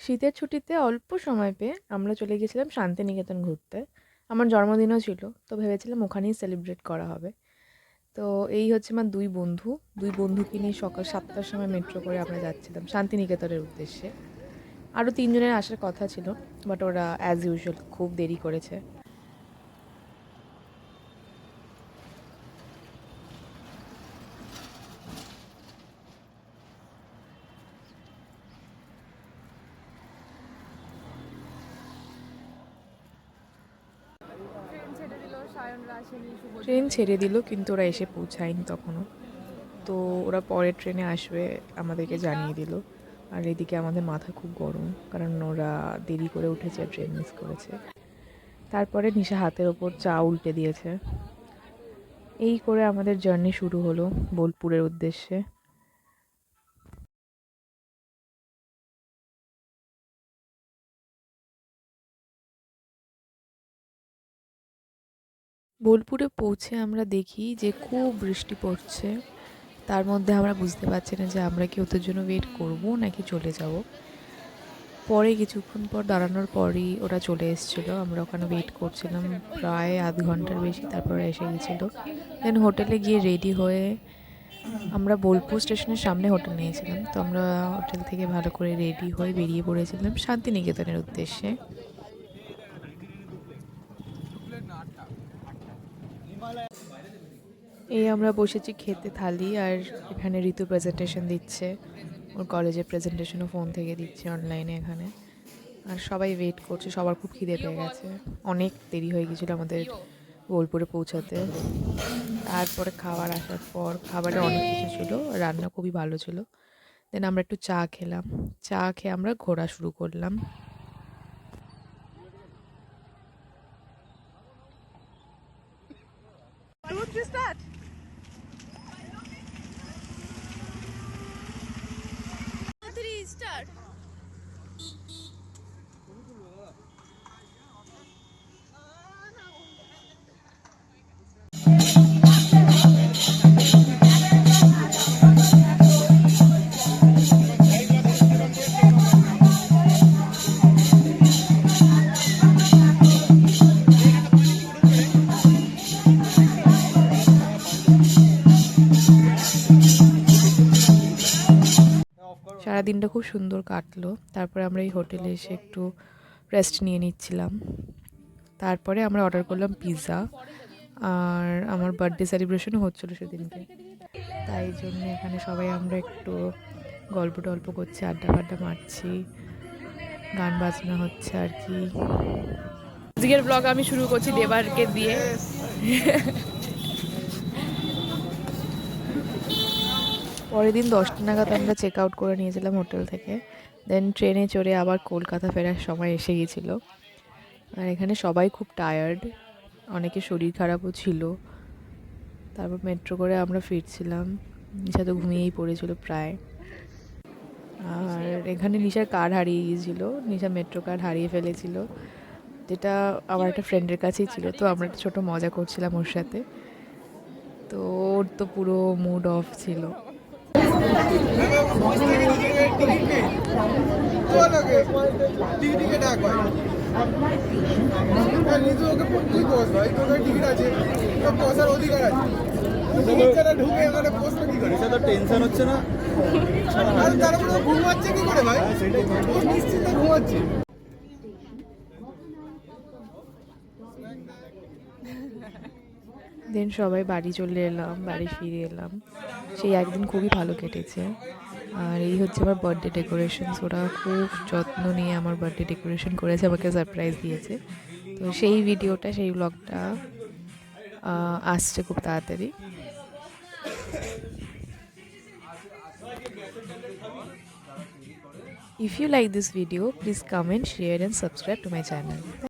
শীতের ছুটিতে অল্প সময় পেয়ে আমরা চলে গেছিলাম শান্তিনিকেতন ঘুরতে। আমার জন্মদিনও ছিল, তো ভেবেছিলাম ওখানেই সেলিব্রেট করা হবে। তো এই হচ্ছে আমার দুই বন্ধু। দুই বন্ধুকে নিয়ে সকাল সাতটার সময় মেট্রো করে আমরা যাচ্ছিলাম শান্তিনিকেতনের উদ্দেশ্যে। আরও তিনজনের আসার কথা ছিল বাট ওরা অ্যাজ ইউজুয়াল খুব দেরি করেছে। ট্রেন ছেড়ে দিল, কিন্তু ওরা এসে পৌঁছায়নি তখনও। তো ওরা পরের ট্রেনে আসবে, আমাদেরকে জানিয়ে দিল। আর এদিকে আমাদের মাথা খুব গরম, কারণ ওরা দেরি করে উঠেছে, ট্রেন মিস করেছে। তারপরে নিশা হাতের ওপর চা উল্টে দিয়েছে। এই করে আমাদের জার্নি শুরু হলো বোলপুরের উদ্দেশ্যে। বোলপুরে পৌঁছে আমরা দেখি যে খুব বৃষ্টি পড়ছে। তার মধ্যে আমরা বুঝতে পারছি না যে আমরা কি ওদের জন্য ওয়েট করব নাকি চলে যাব। পরে কিছুক্ষণ পর দাঁড়ানোর পরই ওরা চলে এসেছিল। আমরা ওখানে ওয়েট করছিলাম প্রায় আধ ঘণ্টার বেশি, তারপরে এসে গেছিল। দেন হোটেলে গিয়ে রেডি হয়ে আমরা বোলপুর স্টেশনের সামনে হোটেল নিয়েছিলাম। তো আমরা হোটেল থেকে ভালো করে রেডি হয়ে বেরিয়ে পড়েছিলাম শান্তিনিকেতনের উদ্দেশ্যে। এই আমরা বসেছি খেতে থালি, আর এখানে ঋতু প্রেজেন্টেশন দিচ্ছে। ওর কলেজের প্রেজেন্টেশনও ফোন থেকে দিচ্ছে অনলাইনে এখানে। আর সবাই ওয়েট করছে, সবার খুব খিদে পেয়ে গেছে। অনেক দেরি হয়ে গেছিল আমাদের বোলপুরে পৌঁছাতে। তারপরে খাবার আসার পর খাবারে অনেক কিছু ছিল, রান্না খুবই ভালো ছিল। দেন আমরা একটু চা খেলাম। চা খেয়ে আমরা ঘোরা শুরু করলাম। সারাদিনটা খুব সুন্দর কাটলো। তারপরে আমরা এই হোটেলে এসে একটু রেস্ট নিয়ে নিচ্ছিলাম। তারপরে আমরা অর্ডার করলাম পিৎজা আর আমার বার্থডে সেলিব্রেশনও হচ্ছিল সেদিনকে। তাই জন্য এখানে সবাই আমরা একটু গল্প টল্প করছি, আড্ডা ফাড্ডা মারছি, গান বাজনা হচ্ছে আর কি। আজকের ব্লগ আমি শুরু করছি দেবারকে দিয়ে। পরের দিন দশটা নাগাদ আমরা চেক আউট করে নিয়েছিলাম হোটেল থেকে। দেন ট্রেনে চড়ে আবার কলকাতা ফেরার সময় এসে গিয়েছিল আর এখানে সবাই খুব টায়ার্ড অনেকে শরীর খারাপও ছিল। তারপর মেট্রো করে আমরা ফিরছিলাম, নিশা তো ঘুমিয়েই পড়েছিল প্রায়। আর এখানে নিশার কার্ড হারিয়ে গিয়েছিল, নিশা মেট্রো কার্ড হারিয়ে ফেলেছিল, যেটা আমার একটা ফ্রেন্ডের কাছেই ছিল, তো আমরা একটা ছোটো মজা করছিলাম ওর সাথে। তো ওর তো পুরো মুড অফ ছিল। টিকিটে ডাক হয় নিজে ওকে তুই ভাই টিকিট আছে তোর বসার অধিকার আছে ঢুকে এখানে বসবে কি করে তো টেনশন হচ্ছে না। আর তারপরে ঘুমাচ্ছে কি করে ভাই? নিশ্চিন্তে ঘুমাচ্ছে। দেন সবাই বাড়ি চলে এলাম বাড়ি ফিরে এলাম। সেই একদিন খুবই ভালো কেটেছে। আর এই হচ্ছে আমার বার্থডে ডেকোরেশনস ওরা খুব যত্ন নিয়ে আমার বার্থডে ডেকোরেশন করেছে আমাকে সারপ্রাইজ দিয়েছে। তো সেই ভিডিওটা সেই ব্লগটা আসছে খুব তাড়াতাড়ি। If you like this video, please comment, share and subscribe to my channel.